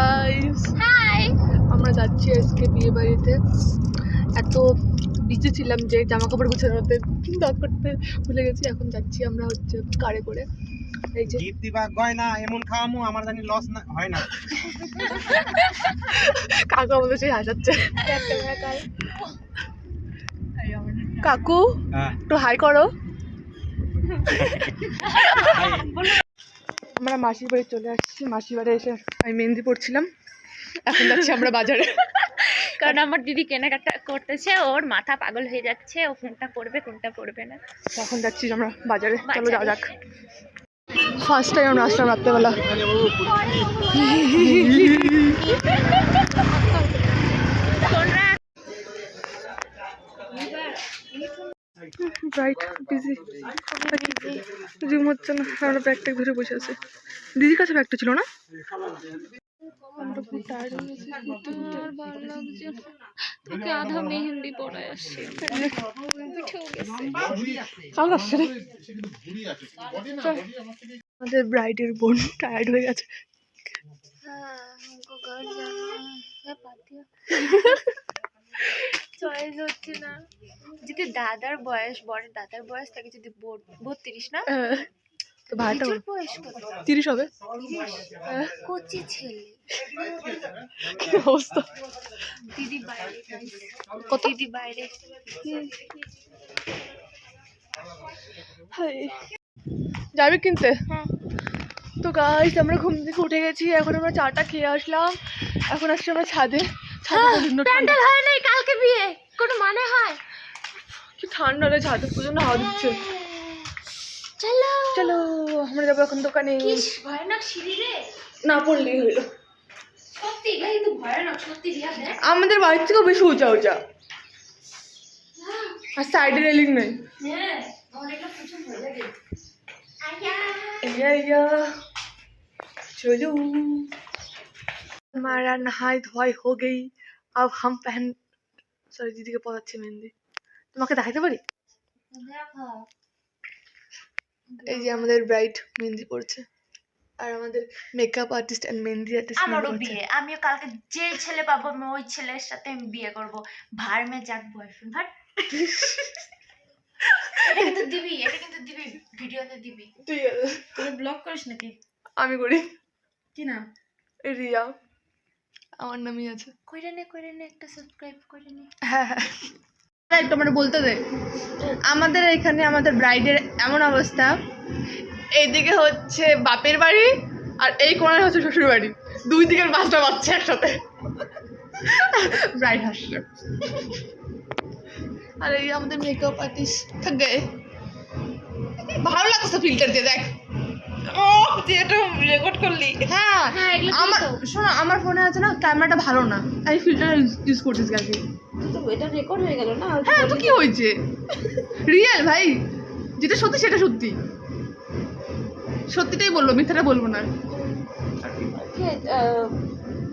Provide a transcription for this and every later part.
Guys, আমরা যাচ্ছি আজকে বিয়ে বাড়িতে। এত বিজি ছিলাম যে জামা কাপড় গুছানোতে ব্লগ করতে ভুলে গেছি। এখন যাচ্ছি আমরা হচ্ছে কারে করে। এই যে গিফট দিবা গয়না এমন খাওয়ামু আমার জানি লস না হয় না। কাকু আমাদের সেই হাসাচ্ছে। কাকু হ্যাঁ। একটু হাই করো। আমরা মাসির বাড়ি চলে আসছি। মাসির বাড়ি এসে আমি মেহেন্দি পড়ছিলাম এখন যাচ্ছি আমরা বাজারে। কারণ আমার দিদি কেনাকাটা করতেছে ওর মাথা পাগল হয়ে যাচ্ছে ও কোনটা পড়বে কোনটা পড়বে না। এখন যাচ্ছি আমরা বাজারে। চলো যাওয়া যাক। ফার্স্ট টাইম আমরা আসলাম রাত্রেবেলা। রাইট বিজি না আমরা ব্যাগ ট্যাগ ধরে বসে আছে। দিদির কাছে ব্যাগটা ছিল না? আমরা খুব টায়ার্ড হয়ে গেছি আর ভালো লাগছে তোকে আধা মেহেন্দি পড়ে আসছি। কাল আসছে রে। আমাদের ব্রাইডের বোন টায়ার্ড হয়ে গেছে। চয়েস হচ্ছে না। যদি দাদার বয়স বড় দাদার বয়স থাকে যদি বত্রিশ না? আহ, তো ভাইটা বয়স তিরিশ হবে? কচি ছেলে। অবস্থা? দিদি বাইরে guys। কত? দিদি বাইরে। হাই যাবি কিনতে? হ্যাঁ। তো গাইস আমরা ঘুম থেকে উঠে গেছি এখন আমরা চাটা খেয়ে আসলাম। এখন আসছি আমরা ছাদে। প্যান্ডেল হয় নাই কালকে বিয়ে কোনো মানে হয় কি ঠান্ডা রে ছাদে প্রচণ্ড হাওয়া দিচ্ছে চলো চলো আমরা যাব এখন দোকানে কি ভয়ানক সিঁড়ি রে না পড়লেই হলো সত্যি এটা কিন্তু ভয়ানক সত্যি আমাদের বাড়ির থেকেও বেশি উঁচা উঁচা আর সাইডে রেলিং নেই হ্যাঁ প্রচুর ভয় লাগে আয়া ইয়া ইয়া चलो हमारा नहाई धोई हो गई अब हम पहन সরি দিদিকে পড়াচ্ছি মেহেন্দি তোমাকে দেখাতে পারি দেখো এই যে আমাদের ব্রাইট মেহেন্দি পড়ছে আর আমাদের makeup artist and mehndi artist আমারও বিয়ে আমিও কালকে যে ছেলে পাবো আমি ওই ছেলের সাথে আমি বিয়ে করব ভার মে যাক বয়ফ্রেন্ড ভার এটা কিন্তু দিবি এটা কিন্তু দিবি ভিডিওতে দিবি তুই তুই ব্লগ করিস নাকি আমি করি কি না রিয়া আমার নামই আছে। কইরে নে কইরে নে একটা সাবস্ক্রাইব করে নে। হ্যাঁ হ্যাঁ। একটু মানে বলতে দে। আমাদের এখানে আমাদের ব্রাইডের এমন অবস্থা। এইদিকে হচ্ছে বাপের বাড়ি আর এই কোণায় হচ্ছে শ্বশুর বাড়ি। দুই দিকের পাঁচটা বাচ্চা একসাথে। ব্রাইড হাসছে আর এই আমাদের মেকআপ আর্টিস্ট থাকে ভালো লাগছে ফিল্টার দিয়ে দেখ। ও তুই এটা রেকর্ড করলি? হ্যাঁ হ্যাঁ, আমার শোনো আমার ফোনে আছে না ক্যামেরাটা ভালো না। ফিল্টার ইউজ করছিস তো এটা রেকর্ড হয়ে গেল না? হ্যাঁ তো কি হয়েছে? রিয়েল ভাই। যেটা সত্যি সেটা সত্যি। সত্যিটাই বলব মিথ্যাটা বলব না।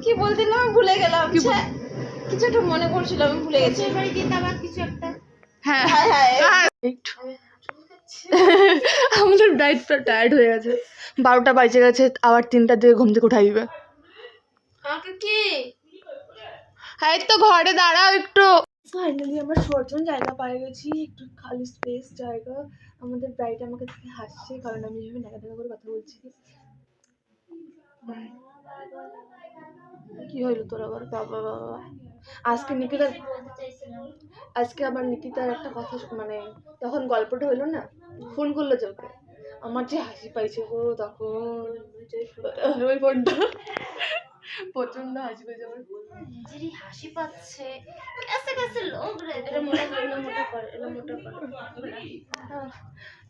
কি- বলছিলাম আমি ভুলে গেলাম। কিছু একটা মনে করছিলাম আমি ভুলে গেছি। বাড়ি জিন্দাবাদ কিছু একটা হ্যাঁ হায়। হায় হ্যাঁ। আমাদের ব্রাইড টায়ার্ড হয়ে গেছে। বারোটা বাজে গেছে আবার তিনটার দিকে ঘুম থেকে উঠাই দিবে। হ্যাঁ তো ঘরে দাঁড়াও একটু। ফাইনালি আমরা শোয়ার জায়গা পাই গেছি একটু খালি স্পেস জায়গা। আমাদের ব্রাইড আমাকে দেখে হাসছে কারণ আমি এভাবে নাকা দেখা করে কথা বলছি। কি হইল তোর আবার? বাবা বাবা। আজকে নিকিতার আজকে আবার নিকিতার একটা কথা মানে তখন গল্পটা হইল না ফোন করল চোখে আমার যে হাসি পাইছে গো তখন ওই ফোনটা। প্রচণ্ড হাসি পাইছে আমার। নিজেরই হাসি পাচ্ছে। কাছে কাছে লোক রে এটা মোটা কর এটা মোটা কর এটা মোটা কর।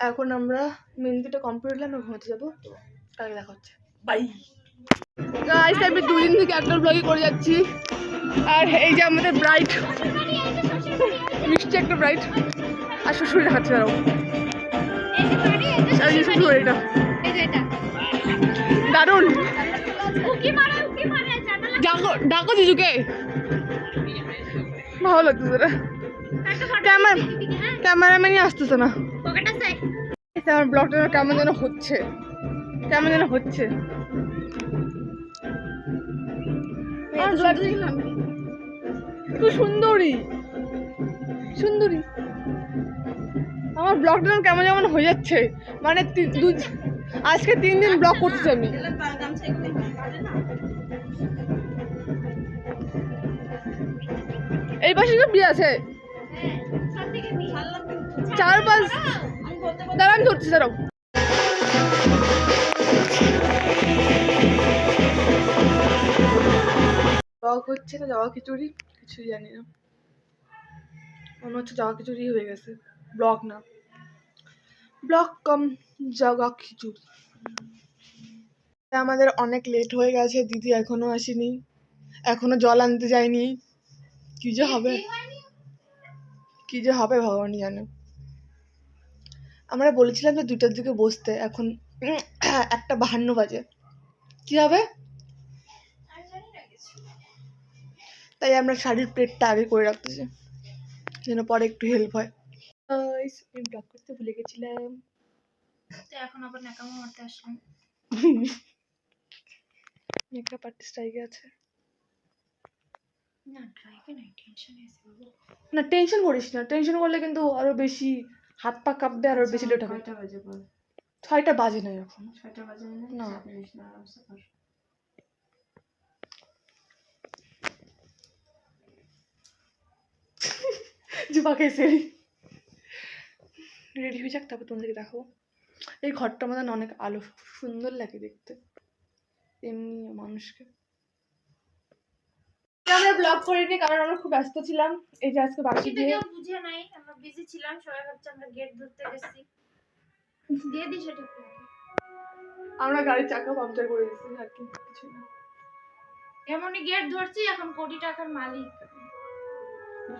এখন আমরা মেহেন্দিটা কমপ্লিট হলে আমরা ঘুমাতে যাব। তো কালকে দেখা হচ্ছে। বাই গাইস আমি দুদিন থেকে একটা ব্লগই করে যাচ্ছি। আর এই যে আমাদের ব্রাইট মিষ্টি একটা ব্রাইট আর শ্বশুর দেখাচ্ছে আরও আর শ্বশুর এটা। দারুণ। ডাকো ডাকো জিজুকে ভালো লাগতেছে রে। ক্যামেরা ক্যামেরাম্যানই আসতেছে না। আমার ব্লগটা কেমন যেন হচ্ছে। কেমন যেন হচ্ছে। আর সুন্দরী। সুন্দরী। আমার ব্লগটা কেমন যেমন হয়ে যাচ্ছে। মানে তি- আজকে তিন দিন ব্লগ করতেছি আমি। এই পাশে তো বিয়ে আছে। চার পাঁচ দাঁড়া আমি ধরছি, দাঁড়াও। ব্লগ হচ্ছে না জবা খিচুড়ি। কিছুই জানি না। মনে হচ্ছে জবা খিচুড়ি হয়ে গেছে। ব্লগ না। ব্লগ কম জগা খিচুড়ি আমাদের অনেক লেট হয়ে গেছে, দিদি এখনও আসেনি। এখনও জল আনতে যায়নি। কি যে হবে? কি যে হবে ভগবানই জানে। আমরা বলেছিলাম যে দুটার দিকে বসতে। এখন একটা বাহান্ন বাজে। কি হবে? তাই আমরা শাড়ির প্লেটটা আগে করে রাখতেছি যেন পরে একটু হেল্প হয়। আমি ব্লগ করতে ভুলে গেছিলাম। তো এখন আবার নাকামো মারতে আসলাম। মেকআপ আর্টিস্ট আগে আছে। না টেনশন আছে বাবু। না টেনশন করিস না। টেনশন করলে কিন্তু আরও বেশি হাত পা কাঁপবে আর বেশি লেট হবে। বাজে বল। ছয়টা বাজে না এখন। ছয়টা বাজে না। যুবাকে এসে রেডি হয়ে যাক তারপর তোমাদেরকে দেখাবো। এই ঘরটার মধ্যে অনেক আলো সুন্দর লাগে দেখতে। এমনি মানুষকে। আমরা ব্লগ করিনি কারণ আমরা খুব ব্যস্ত ছিলাম। এই যে আজকে বাকি দিয়ে বুঝে নাই আমরা বিজি ছিলাম সবাই ভাবছে আমরা গেট ধরতে গেছি। দিয়ে দিই সেটা। আমরা গাড়ির চাকা পাংচার করে দিয়েছি আর কিছু না। এমনই গেট ধরছি এখন কোটি টাকার মালিক।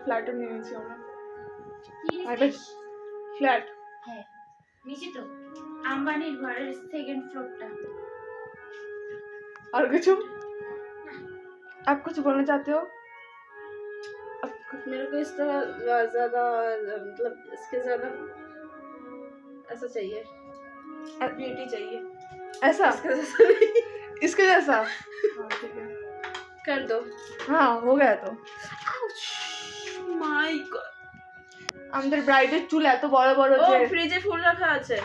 ফ্ল্যাটও নিয়ে নিয়েছি আমরা কি আর নিছিস? ফ্ল্যাট হ্যাঁ নিচে তো আম্বানির ঘরের সেকেন্ড ফ্লোরটা और कुछ आप कुछ बोलना चाहते हो आप कुछ- मेरे को इस तरह ज्यादा मतलब इसके ज्यादा ऐसा चाहिए ब्यूटी चाहिए ऐसा इसके जैसा नहीं इसके जैसा हाँ, ठीक है कर दो हाँ हो गया तो আমাদের ব্রাইডের চুল এত বড় বড় ও যে ফ্রিজে ফুল রাখা আছে।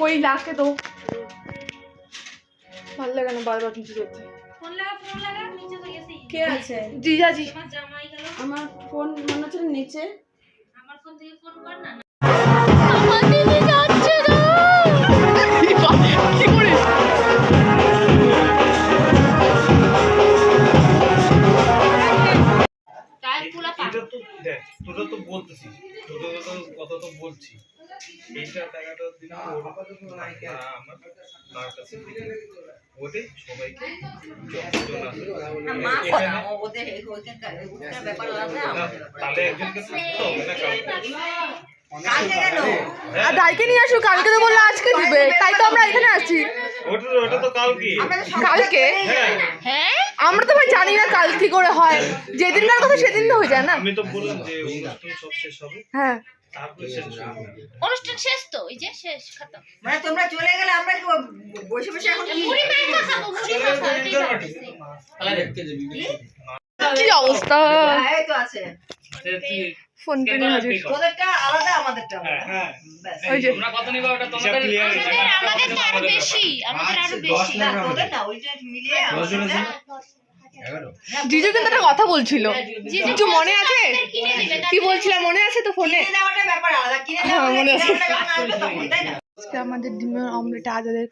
কই লাকে তো ভালো লাগে না বারবার কিছু যেতে ফোন লাগা ফোন লাগা নিচে তো গেছি। কে আছে? জিজাজি। আমার জামাই গেল। আমার ফোন মনে হচ্ছে নিচে। আমার ফোন থেকে ফোন কর না। আর দাইকে নিয়ে আসো কালকে তো বলল আজকে দিবে। তাই তো আমরা এখানে আছি ওটা ওটা তো কালকে। কালকে? হ্যাঁ হ্যাঁ। আমরা তো ভাই জানি না কাল কি করে হয়। যেদিনকার কথা সেদিন তো হয়ে যায় না। আমি তো বললাম যে অনুষ্ঠান সব শেষ হবে। হ্যাঁ। তারপরে শেষ হবে অনুষ্ঠান শেষ তো এই যে শেষ খতম। মানে তোমরা চলে গেলে আমরা কি বসে বসে এখন মুড়ি মাখা খাব মুড়ি মাখা কি অবস্থা? এই তো আছে। ফোন পে নিয়ে হাজির। তোদেরটা আলাদা আমাদেরটা আলাদা। হ্যাঁ ওই যে হয়ে। আমাদের তো আরও বেশি আমাদের আরও বেশি। না, তোদের না ওইটা মিলিয়ে আমাদের- জিজু কিন্তু একটা কথা বলছিল। কিছু মনে আছে? কি বলছিলাম মনে আছে তো ফোনে? কিনে দেওয়াটা ব্যাপার আলাদা কিনে হ্যাঁ, মনে আছে। আজকে আমাদের ডিমের অমলেট আদাদের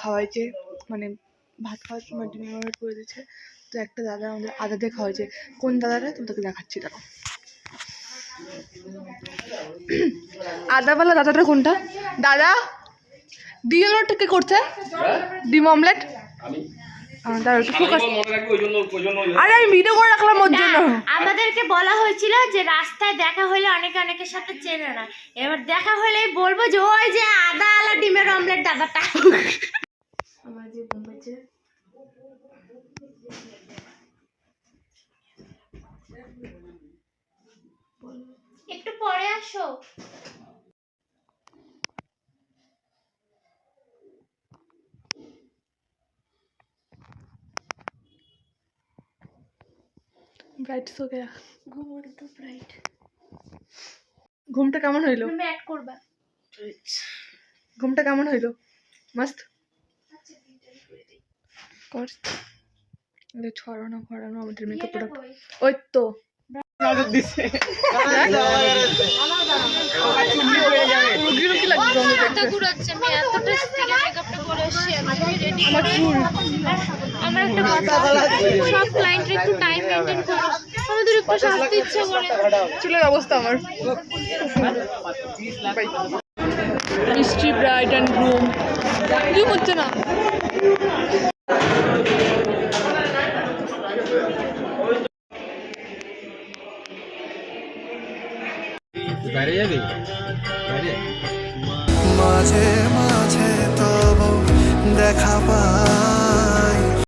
খাওয়াইছে মানে ভাত খাওয়ার সময় ডিমের অমলেট করে দিচ্ছে তো একটা দাদা আমাদের আদাদের খাওয়াইছে। কোন দাদাটা? তোমাদেরকে দেখাচ্ছি দেখো। আদাওয়ালা দাদাটা কোনটা? দাদা ডিম অমলেট কে করছে? ডিম অমলেট? দাঁড়াও একটু ফোকাস আরে আমি ভিডিও করে রাখলাম ওর জন্য। আমাদেরকে বলা হয়েছিল যে রাস্তায় দেখা হলে অনেকে অনেকের সাথে চেনে না। এবার দেখা হলে বলব যে ওই যে আদা আলা ডিমের অমলেট দাদাটা। আমার যে ঘুমাচ্ছে একটু পরে আসো। ব্রাইট সো গয়া ঘুমোর তো ব্রাইট ঘুমটা কেমন হইল? তুমি অ্যাড করবা। ঘুমটা কেমন হইল? মস্ত? কর। এটা ছড়ানো ফড়ানো আমাদের মেকআপ প্রোডাক্ট ওই তো। গন্ধ দেখতে। ঘুরাচ্ছে আমি এতটা করে আমি রেডি আমার চুল আমার একটা কথা সব ক্লায়েন্টের একটু টাইম মেনটেন করো। আমাদের একটু সাজতে ইচ্ছে করে। চুলের অবস্থা আমার। মিষ্টি ব্রাইড অ্যান্ড গ্রুম কি হচ্ছে না। বাইরে যাবি? বাইরে? মাঝে মাঝে দেখা পা